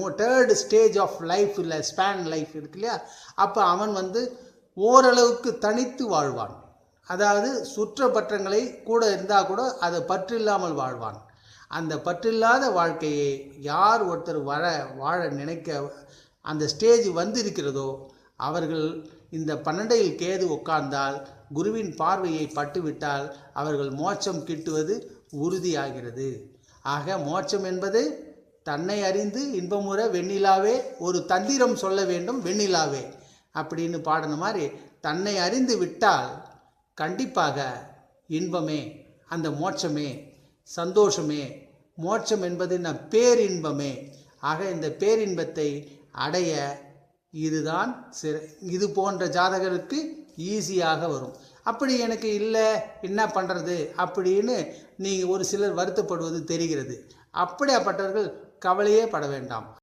Third stage of life இல்லை span life இருக்கு இல்லையா? அப்போ அவன் வந்து ஓரளவுக்கு தனித்து வாழ்வான். அதாவது சுற்றப்பற்றங்களை கூட இருந்தால் கூட அதை பற்றில்லாமல் வாழ்வான். அந்த பற்றில்லாத வாழ்க்கையை யார் ஒருத்தர் வாழ வாழ நினைக்க அந்த ஸ்டேஜ் வந்திருக்கிறதோ அவர்கள் இந்த பன்னெண்டையில் கேது உட்கார்ந்தால் குருவின் பார்வையை பட்டுவிட்டால் அவர்கள் மோட்சம் கிட்டுவது உறுதியாகிறது. ஆக மோட்சம் என்பது தன்னை அறிந்து இன்பமுற வெண்ணிலாவே ஒரு தந்திரம் சொல்ல வேண்டும் வெண்ணிலாவே அப்படின்னு பாடின மாதிரி தன்னை அறிந்து விட்டால் கண்டிப்பாக இன்பமே அந்த மோட்சமே சந்தோஷமே. மோட்சம் என்பது நம் பேரின்பமே. ஆக இந்த பேரின்பத்தை அடைய இதுதான் சிற இது போன்ற ஜாதகருக்கு ஈஸியாக வரும். அப்படி எனக்கு இல்லை என்ன பண்ணுறது அப்படின்னு நீங்கள் ஒரு சிலர் வருத்தப்படுவது தெரிகிறது. அப்படியாப்பட்டவர்கள் கவலையே பட வேண்டாம்.